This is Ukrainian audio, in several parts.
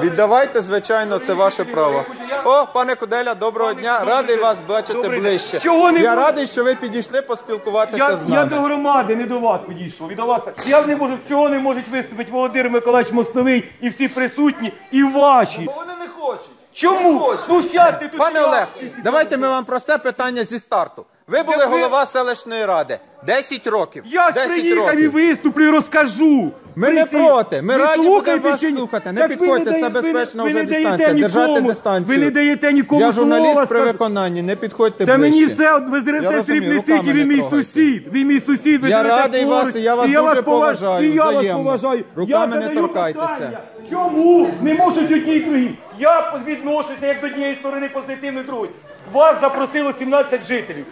Віддавайте, звичайно, це ваше право. О, пане Куделя, доброго дня. Радий вас бачити Добрий день. ближче. Чого не Я радий, що ви підійшли поспілкуватися Я, з я до нами. громади, не до вас підійшов. І до вас. Я не можу, чого не можуть виступити Володимир Миколаївич Мостовий і всі присутні, і ваші. Вони не хочуть. Чому? Ну сядьте тут. Пане сядьте. Олег, давайте ми вам просте питання зі старту. Ви були голова селищної ради 10 років. Я ж 10 приїхав і виступлю і розкажу. Ми не проти, ми раді будемо вас чи слухати. Не Так підходьте, це безпечна ви вже дистанція. Держати дистанцію. Ви не даєте нікому Я журналіст слова при виконанні, не підходьте Та ближче. мені все, ви розумію, срібний ви мій трогайте. сусід, ви мій сусід, ви Я радий поруч, вас, і я вас дуже поваж- поважаю, І я вас поважаю. Руками не торкайтеся. Чому не можуть одні й другі? Я відношуся як до однієї сторони позитивно другої. Вас запросило 17 жителів.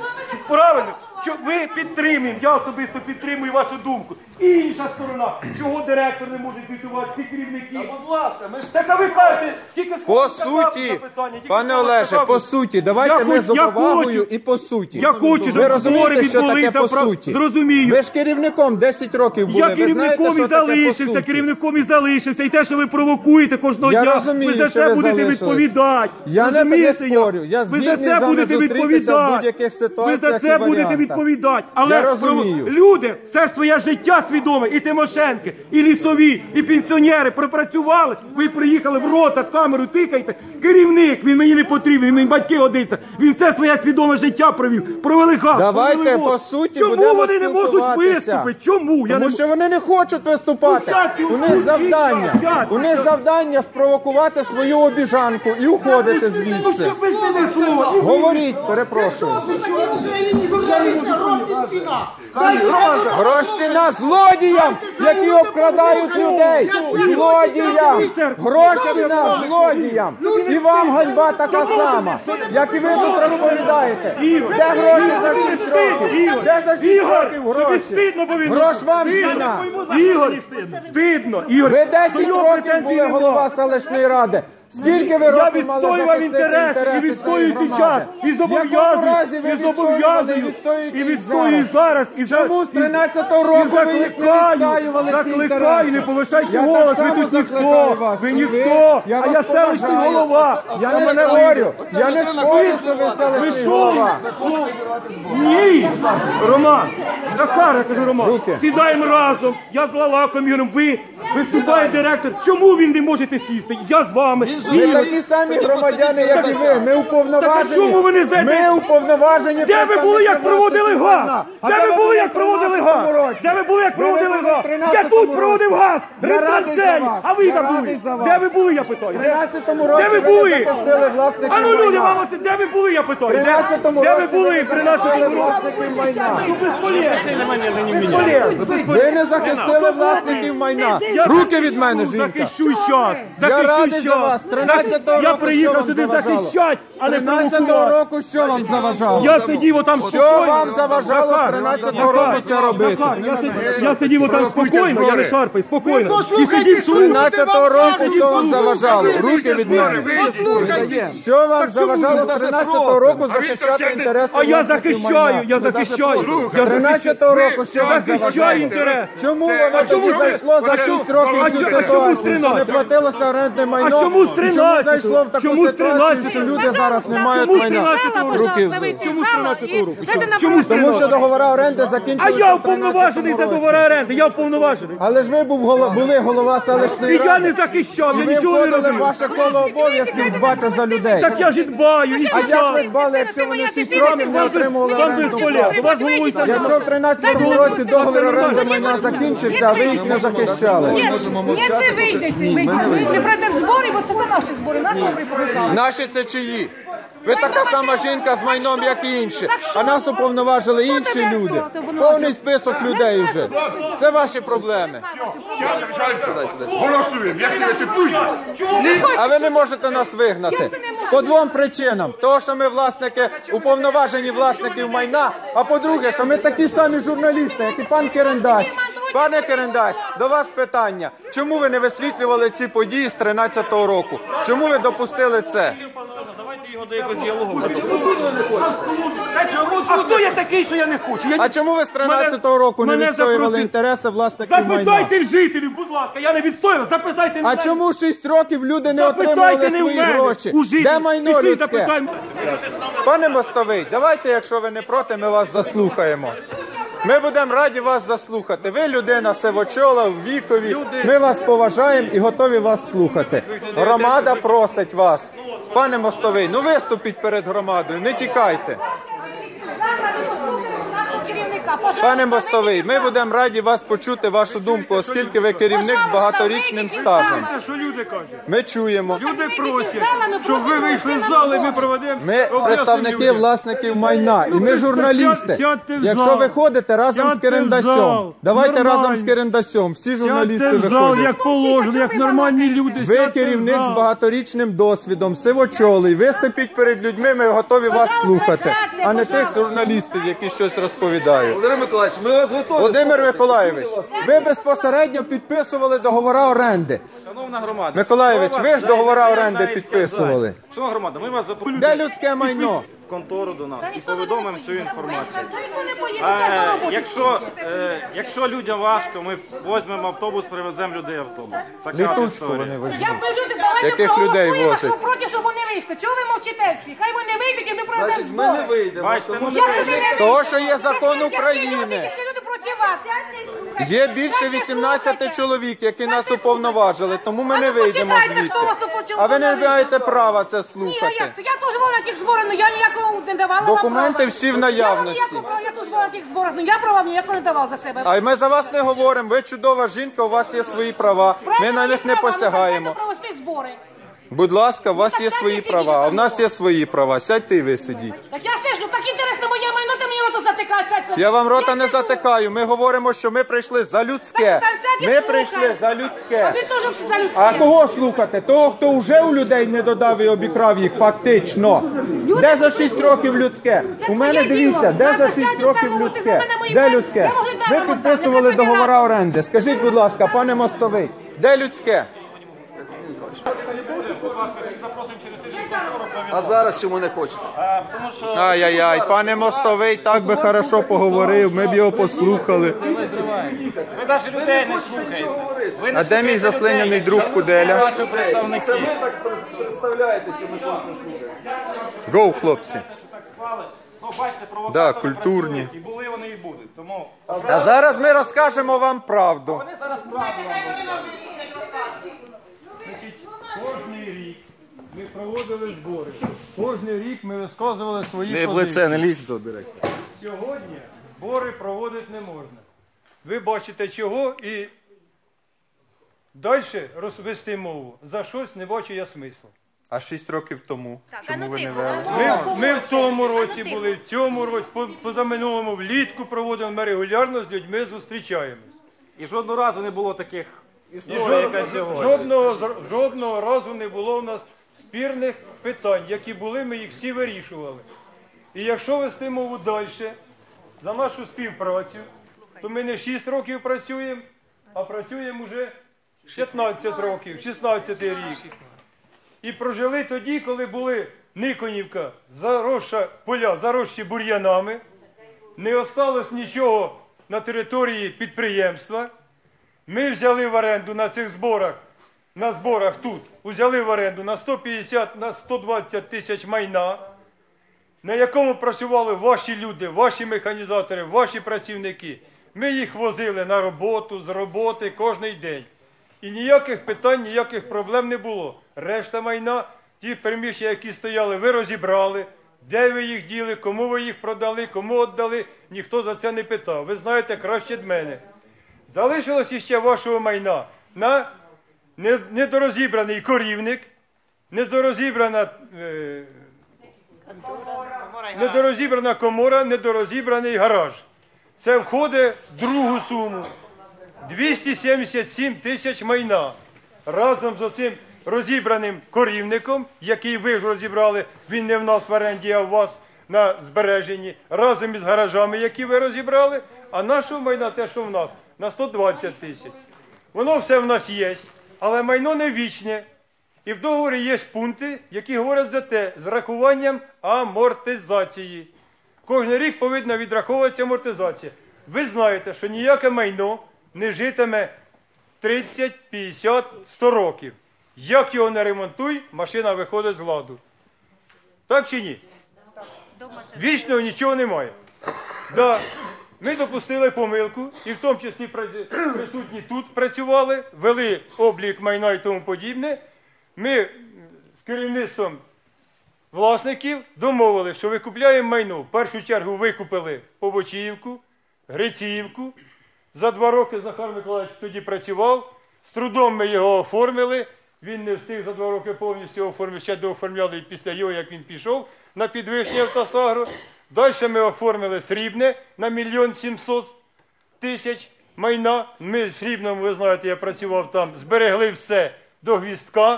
Правильно? Що ви підтримуємо, я особисто підтримую вашу думку. Інша сторона, чого директор не може звітувати, ці керівники. Будь ласка, ми ж Так а ви кажете, тільки По суті, пане Олеже, по суті, давайте Я ми хоч- з я повагою хочу- і по суті. Я хочу, щоб ви збори розумієте, що таке відбулися по прав- суті? Зрозумію. Ви ж керівником 10 років були. Я ви знаєте, керівником що і таке по залишився, суті? керівником і залишився. І те, що ви провокуєте кожного Я дня, розумію, ви за що це ви будете залишились. відповідати. Я не- спорю. Я ви за згідний з це вами будете зустрітися в відповідати. будь-яких Ви за і це будете варіантах. Відповідати. Але Я розумію. люди, все ж твоє життя свідоме, і Тимошенки, і лісові, і пенсіонери пропрацювали. Ви приїхали в рота, камеру тикаєте. Керівник, він мені не потрібен, мені батьки годиться. Він все своє свідоме життя провів. Провели газ. Давайте, провели по суті, Чому будемо вони не можуть спілкуватися. виступити? Чому? Я Тому не що вони не хочуть виступати. Ну, У них завдання. У них завдання спровокувати свою обіжанку і уходити звідси. Ну, що ви ж не слово? Говоріть, перепрошую. в Україні журналісти. Грош ціна злодіям, які обкрадають людей. Злодіям. Грош ціна злодіям. І вам ганьба така сама, як і ви тут розповідаєте. Де гроші за 6 років? Де за 6 років гроші? Грош вам ціна. Ігор, стидно. Ви 10 років були голова селищної ради. Скільки ви Я років мали відстоював захистити інтерес інтереси і відстоюю цієї зараз, громади? і зобов'язую, разі ви і відстоювали, зобов'язую, відстоюєте і відстоюю зараз. І за- Чому з і- 13-го і року ви їх не закликаю, відстоювали ці закликаю, інтереси? не повишайте Я голос, ви само тут закликаю ніхто, вас, ви і ніхто, Я а вас я селищний поважаю. голова. Я не мене спорю, я не спорю, що ви Ви селищний що? голова. Ні, Роман, Захар, я кажу, Роман, Руки. сідаємо разом, я з Лалаком Ігорем, ви, виступає директор, чому він не можете сісти? Я з вами. Ви Ігор. такі самі громадяни, як і ви. Ми уповноважені. Так а чому ви не знаєте? Ми уповноважені. Де ви були, як проводили газ? Де ви були, як проводили газ? Де ви були, як проводили газ? Я тут проводив газ! Я радий за Редакції! вас. А ви Я де радий були? за вас. Де ви були, я питаю? В Де- 13-му році Де ви були? власників А ну люди, майна. мама, це де ви були, я питаю? В 13-му Де- ви році були в 13-му році? власників майна. Ну, безполезно. Безполезно. Ви не захистили власників майна. Я Руки від мене, жінка. Захищу щас. Захищу радий за щас. вас. 13-го Я року приїхав що вам сюди заважало? захищати, а не 13-го провокувати. року що вам заважало? Я сидів отам Що спокійно. вам заважало з Захар, 13-го Захар, року це робити? Захар, я сидів- Я сидів отам спокійно, я не шарпаю, спокійно. І сидів слухав. 13-го року що вам заважало? Руки від мене. Що вам заважало з 13-го року захищати інтереси А я власників захищаю, я захищаю. Я 13-го року що вам захищаю заважало? інтерес. Чому воно тоді зайшло за 6 років А в цю чо- а чому з ситуацію, що не 13-го? платилося орендне майно? А чому з Чому 13-го? зайшло в таку Чому з ситуацію, що 13-го? люди зараз не мають Чому з майна? 13-го? Руки Чому з 13-го року? Чому з 13-го? що договори оренди А закінчилися я в 13-му уповноважений за році. договори оренди, я уповноважений. Але ж ви був голо- були голова селищної І я ради. не захищав, я ви нічого не входили в робив. ваше коло обов'язків дбати за людей. Так я ж і дбаю, і А як ви зараз. дбали, якщо вони 6 років не Вам отримували без- оренду? безполезно. У вас головою сам Якщо в 13-му році договір оренди майна закінчився, а ви їх не захищали. Ні, ні, вийдете. Ви не пройдете в збори, бо це не наші збори, нас добрі. Наші це чиї? Ви така сама жінка з майном, як і інші. А нас уповноважили інші люди. Повний список людей вже. Це ваші проблеми. Голосуємо, я тебе пущу. А ви не можете нас вигнати. По двом причинам. Того, що ми власники, уповноважені власників майна, а по-друге, що ми такі самі журналісти, як і пан Керендасть. Пане Керендасть, до вас питання. Чому ви не висвітлювали ці події з 13-го року? Чому ви допустили це? потрібно до якогось діалогу. А хто я такий, що я не хочу? Я А чому ви з 13-го року не мене відстоювали інтереси власників майна? Запитайте жителів, будь ласка, я не відстоював, запитайте в А мене. чому 6 років люди не Запитайте отримували не в свої мене, гроші? у жителів. Де майно Пішли, людське? запитаємо. Пане Мостовий, давайте, якщо ви не проти, ми вас заслухаємо. Ми будемо раді вас заслухати. Ви людина севочола в вікові. Ми вас поважаємо і готові вас слухати. Громада просить вас. Пане Мостовий, ну виступіть перед громадою, не тікайте. Пане Мостовий, ми будемо раді вас почути вашу думку, оскільки ви керівник з багаторічним стажем. Що люди кажуть. Ми чуємо. Люди просять, щоб ви вийшли з зали, ми проведемо. Ми об'яснення представники людям. власників майна, і ми журналісти. Сядьте в Якщо зал. ви ходите разом з Сядьте в Керендасьом, зал. давайте Нормально. разом з Керендасьом. Всі журналісти Сядьте в зал, виходять. як положено, як нормальні люди. Ви сядьте в керівник з зал. багаторічним досвідом, сивочолий. Виступіть перед людьми, ми готові вас слухати, а не тих журналістів, які щось розповідають. Володимир Миколаївич, ми вас готові. Володимир Миколаєвич, ви безпосередньо підписували договори оренди. Шановна громада. Миколаєвич, ви ж договори оренди підписували. Шановна громада, ми вас запрошуємо Де людське майно? в контору до нас і повідомимо всю інформацію. Не Е, якщо, е, якщо людям важко, ми візьмемо автобус, привеземо людей автобус. Така Літучку історія. вони візьмуть. Я б люди, давайте Яких людей проголосуємо, возять? проти, щоб вони вийшли. Чого ви мовчите всі? Хай вони вийдуть і ми проведемо збори. вийдемо. Бачите, ну, Як це ви не Того, що є закон Якщо люди- України. Якщо люди проти вас. Є більше 18 чоловік, які нас уповноважили, тому ми не ну, вийдемо звідти. А ви не маєте права це Слухати. Ні, я, Я теж була на тих зборах, але я ніякого не давала вам Документи права. всі в Я вам наявності. ніякого права, я теж була на тих зборах, але я права ніякого не давала за себе. А ми за вас не говоримо. Ви чудова жінка, у вас є свої права. Ми на них не права, ну, посягаємо. провести збори. Будь ласка, у вас є свої права, а в нас є свої права. Сядьте і ви сидіть. Так я сижу, так інтересно моє майно, мені рота затикаєш. сядь. Я вам рота не затикаю. Ми говоримо, що ми прийшли за людське. Так, там сядь і Ми слухай. прийшли за А людське. ви теж всі за людське. А кого слухати? Того, хто вже у людей не додав і обікрав їх фактично. Де за 6 років людське? Це У мене твоє дивіться, діло. де за Треба 6 сядьте років людське? мене мої Де людське? Я можу Ви підписували договори оренди. Скажіть, будь ласка, пане Мостовий, де людське? А зараз чому не хочете? Ай-яй-яй, пане Мостовий так би хорошо поговорив, ми б його послухали. Ви навіть людей не слухаєте. Ви не А де мій слухаєте заслиняний людей. друг Куделя? Ваші. Це ви так представляєте, що ми вас не слухаємо. Гоу, хлопці. Так склалось. Ну, бачите, провокатори Да, культурні. працюють, І були вони і будуть. Тому А зараз ми розкажемо вам правду. вони зараз правду вам Кожний рік ми проводили збори. Кожний рік ми висказували свої Не в лице, не лізь до директора. Сьогодні збори проводити не можна. Ви бачите чого і далі розвести мову. За щось не бачу я смислу. А 6 років тому. Чому ну ви не тихо, вели? Ми, ми в цьому році були, в цьому році, по- позаминулому влітку проводимо, ми регулярно з людьми зустрічаємось. І жодного разу не було таких історій, яка сьогодні. жодного, жодного разу не було в нас спірних питань, які були, ми їх всі вирішували. І якщо вести мову далі за нашу співпрацю, то ми не 6 років працюємо, а працюємо вже 15 років, 16 рік. І прожили тоді, коли були Никонівка, заросша поля, заросші бур'янами, не осталось нічого на території підприємства. Ми взяли в оренду на цих зборах, на зборах тут, взяли в оренду на 150, на 120 тисяч майна, на якому працювали ваші люди, ваші механізатори, ваші працівники. Ми їх возили на роботу, з роботи кожен день. І ніяких питань, ніяких проблем не було. Решта майна, ті приміщення, які стояли, ви розібрали. Де ви їх діли, кому ви їх продали, кому віддали, ніхто за це не питав. Ви знаєте краще від мене. Залишилось іще вашого майна на недорозібраний корівник, недорозібрана, е, недорозібрана комора, недорозібраний гараж. Це входить в другу суму. 277 тисяч майна. Разом з оцим розібраним корівником, який ви розібрали, він не в нас в оренді, а у вас на збереженні, разом із гаражами, які ви розібрали, а нашого майна, те, що в нас, на 120 тисяч. Воно все в нас є, але майно не вічне. І в договорі є пункти, які говорять за те, з рахуванням амортизації. Кожен рік повинна відраховуватися амортизація. Ви знаєте, що ніяке майно не житиме 30, 50, 100 років. Як його не ремонтуй, машина виходить з ладу. Так чи ні? Вічного нічого немає. Да, ми допустили помилку, і в тому числі присутні тут працювали, вели облік майна і тому подібне. Ми з керівництвом власників домовилися, що викупляємо майно. В першу чергу викупили Побочіївку, Гриціївку. За два роки Захар Миколаївич тоді працював. З трудом ми його оформили. Він не встиг за два роки повністю оформити, ще дооформляли і після його, як він пішов на підвищення автосагру. Далі ми оформили срібне на мільйон сімсот тисяч майна. Ми в Срібному, ви знаєте, я працював там, зберегли все до гвістка.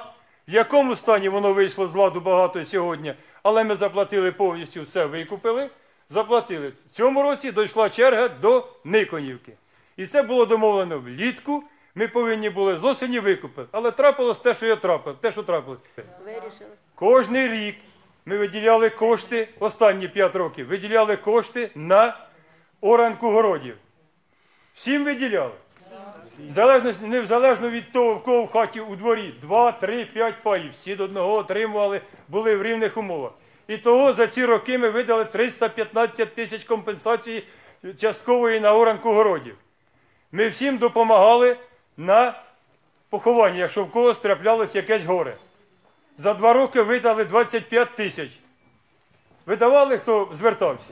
В якому стані воно вийшло з ладу багато сьогодні, але ми заплатили повністю все, викупили. Заплатили. В цьому році дійшла черга до Никонівки. І це було домовлено влітку. Ми повинні були з осені викупити. Але трапилось те, що я трапив, те, що трапилось. Кожний рік ми виділяли кошти, останні 5 років, виділяли кошти на оранку городів. Всім виділяли. Залежно від того, в кого в хаті у дворі 2, 3, 5 паїв. Всі до одного отримували, були в рівних умовах. І того за ці роки ми видали 315 тисяч компенсації часткової на оранку городів. Ми всім допомагали на поховання, якщо в когось траплялось якесь горе. За два роки видали 25 тисяч. Видавали, хто звертався.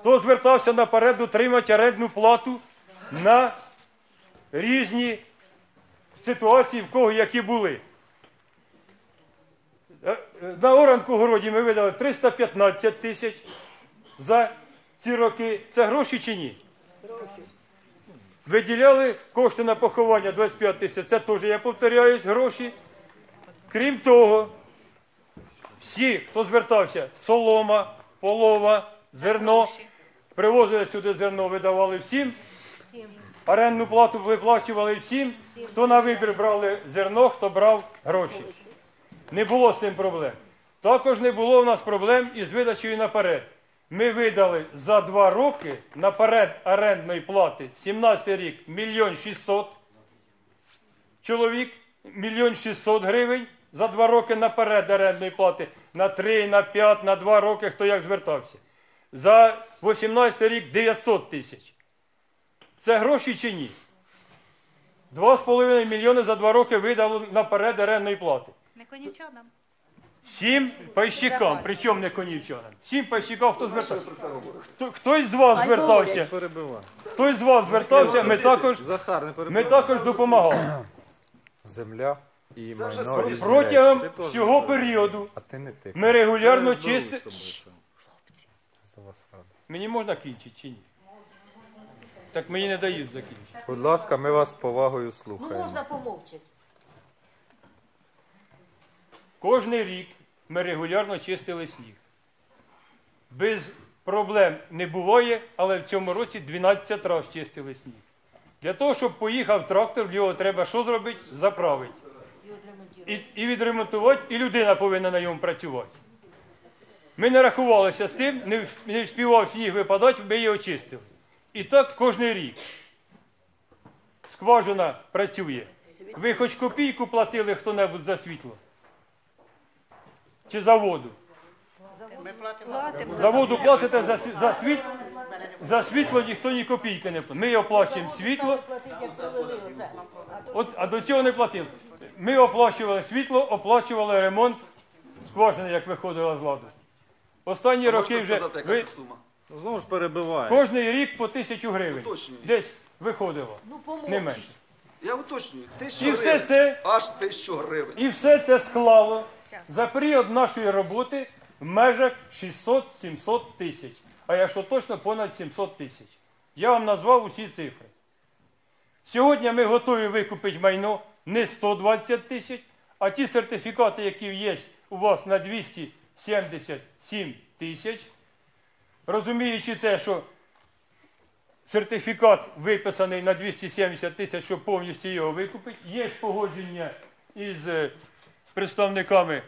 Хто звертався наперед отримати орендну плату на різні ситуації, в кого які були. Е, е, На оранку городі ми видали 315 тисяч за ці роки. Це гроші чи ні? Виділяли кошти на поховання 25 тисяч. Це теж, я повторяюсь, гроші. Крім того, всі, хто звертався, солома, полова, зерно, привозили сюди зерно, видавали всім. Орендну плату виплачували всім. Хто на вибір брали зерно, хто брав гроші. Не було з цим проблем. Також не було в нас проблем із видачею наперед. Ми видали за два роки наперед орендної плати 17 рік мільйон 600 чоловік, мільйон 600 гривень за два роки наперед орендної плати на 3, на 5, на 2 роки, хто як звертався. За 18 рік 900 тисяч. Це гроші чи ні? 2,5 мільйони за два роки видало наперед орендної плати. Не конівчанам. Всім пайщикам, причому не конівчанам. Всім пайщикам, хто звертався. Хто, хтось з вас звертався, хтось з вас звертався, ми також, Захар, не перебивай. ми також допомагали. Земля і Це вже майно різні Протягом речі. всього періоду А ти не ти. ми регулярно чисти. За вас рада. Мені можна кінчити чи ні? Так мені не дають закінчити. Будь ласка, ми вас з повагою Ну слухаємо. можна помовчати. Кожний рік ми регулярно чистили сніг. Без проблем не буває, але в цьому році 12 разів чистили сніг. Для того, щоб поїхав трактор, його треба що зробити? Заправити. І, і відремонтувати, і людина повинна на ньому працювати. Ми не рахувалися з тим, не, не вспівав сніг випадати, ми його чистили. І так кожний рік. Скважина працює. Ви хоч копійку платили хто-небудь за світло? Чи за воду? За воду платите за, за, світ, за світло ніхто ні копійки не платить. Ми оплачуємо світло, от, а до цього не платили. Ми оплачували світло, оплачували ремонт скважини, як виходила з ладу. Останні роки вже сказати, яка ви, це сума? Ну, Знову ж перебиває. кожний рік по тисячу гривень. Уточнюю. Десь виходило. ну Не менше. Я уточнюю. Тисячу І все це Аж тисячу гривень. І все це склало за період нашої роботи в межах 600-700 тисяч. А якщо точно понад 700 тисяч. Я вам назвав усі цифри. Сьогодні ми готові викупити майно не 120 тисяч, а ті сертифікати, які є у вас на 277 тисяч, розуміючи те, що сертифікат виписаний на 270 тисяч, щоб повністю його викупити. Є погодження із е, представниками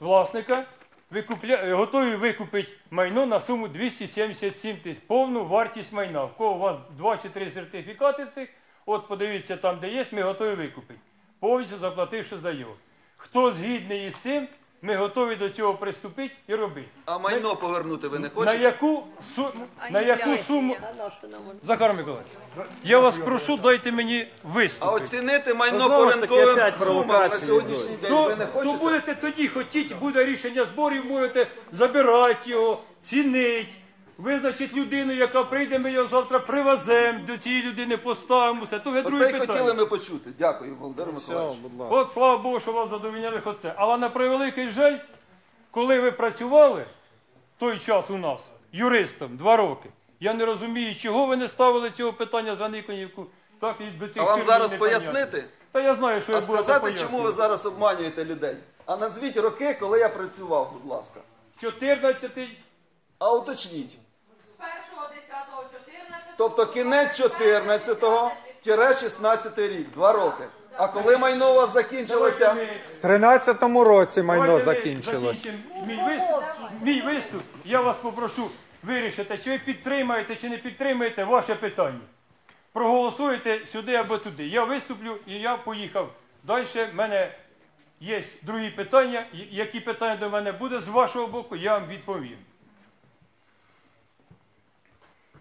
власника, викупля... е, готові викупити майно на суму 277 тисяч, повну вартість майна. В кого у вас два чи три сертифікати цих, от подивіться там, де є, ми готові викупити, повністю заплативши за його. Хто згідний із цим, ми готові до цього приступити і робити. А майно повернути ви не На хочете? яку, су... на яку суму... Захар Миколаївич, я вас прошу, дайте мені А виступити. оцінити майно Знову по ж таки, ринковим опять сумам на провокації сьогоднішній день То, ви не то хочете? будете тоді хотіти, буде рішення зборів, можете забирати його, цінити, визначити людину, яка прийде, ми його завтра привеземо, до цієї людини поставимо, все. То вже друге Оце й хотіли ми почути. Дякую, Володимир Миколаївич. От слава Богу, що вас задовольняли оце. Але на превеликий жаль, коли ви працювали той час у нас, юристом, два роки, я не розумію, чого ви не ставили цього питання за Никонівку, так і до цих А вам пір зараз мені пояснити? Та я знаю, що А я буду сказати, чому ви зараз обманюєте людей? А назвіть роки, коли я працював, будь ласка. 14 А уточніть. З 1.10.14 Тобто кінець 14-го, тире 16 рік, два роки. А коли майно у вас закінчилося? В 13-му році майно Давайте ми закінчилось. закінчимо Мій виступ, мій виступ, я вас попрошу вирішити, чи ви підтримаєте, чи не підтримаєте ваше питання. Проголосуєте сюди або туди. Я виступлю і я поїхав. Далі в мене є другі питання. Які питання до мене буде з вашого боку, я вам відповім.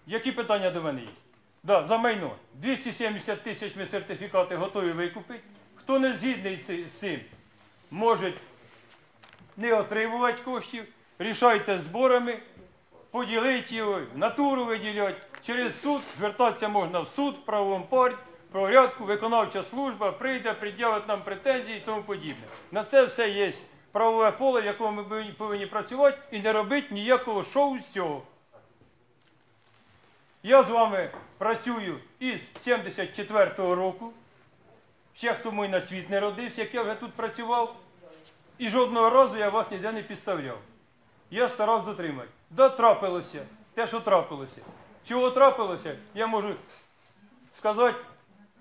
Які питання до мене є? Да, за майно. 270 тисяч ми сертифікати готові викупити. Хто не згідний з цим, може не отримувати коштів, рішайте зборами, поділити його, натуру виділяти. Через суд звертатися можна в суд, пар- порядку, виконавча служба прийде, пред'явить нам претензії і тому подібне. На це все є правове поле, в якому ми повинні працювати і не робити ніякого шоу з цього. Я з вами працюю із 74-го року. Ще хто мій на світ не родився, як я вже тут працював. І жодного разу я вас ніде не підставляв. Я старався дотримати. Да, трапилося. Те, що трапилося. Чого трапилося, я можу сказати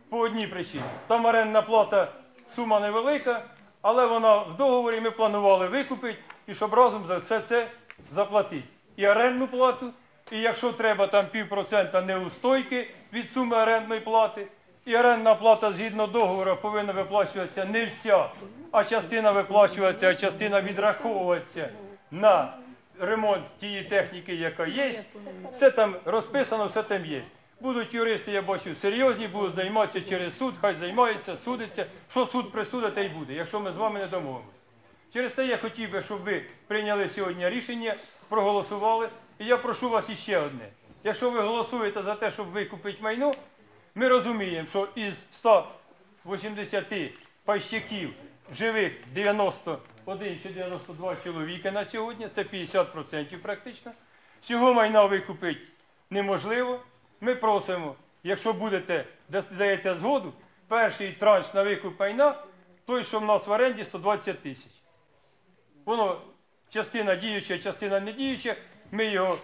по одній причині. Там орендна плата сума невелика, але вона в договорі ми планували викупити і щоб разом за все це заплатити. І орендну плату, і якщо треба там півпроцента неустойки від суми орендної плати, і орендна плата згідно договору повинна виплачуватися не вся, а частина виплачуватися, а частина відраховуватися на ремонт тієї техніки, яка є. Все там розписано, все там є. Будуть юристи, я бачу, серйозні, будуть займатися через суд, хай займаються, судиться. Що суд присудить, те й буде, якщо ми з вами не домовимося. Через те я хотів би, щоб ви прийняли сьогодні рішення, проголосували. І я прошу вас іще одне. Якщо ви голосуєте за те, щоб викупити майно, ми розуміємо, що із 180 пайщиків живих 91 чи 92 чоловіка на сьогодні, це 50% практично. Всього майна викупити неможливо. Ми просимо, якщо будете даєте згоду, перший транш на викуп майна, той, що в нас в оренді 120 тисяч. Воно частина діюча, частина не діюча. Ми його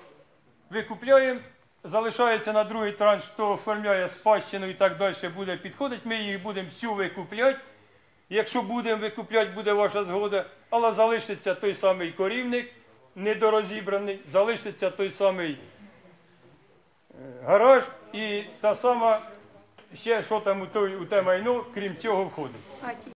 викупляємо, залишається на другий транш, хто оформляє спадщину і так далі буде підходити. Ми їх будемо всю викупляти. Якщо будемо викупляти, буде ваша згода, але залишиться той самий корівник, недорозібраний, залишиться той самий е, гараж і та сама ще що там у те майно, крім цього, входить.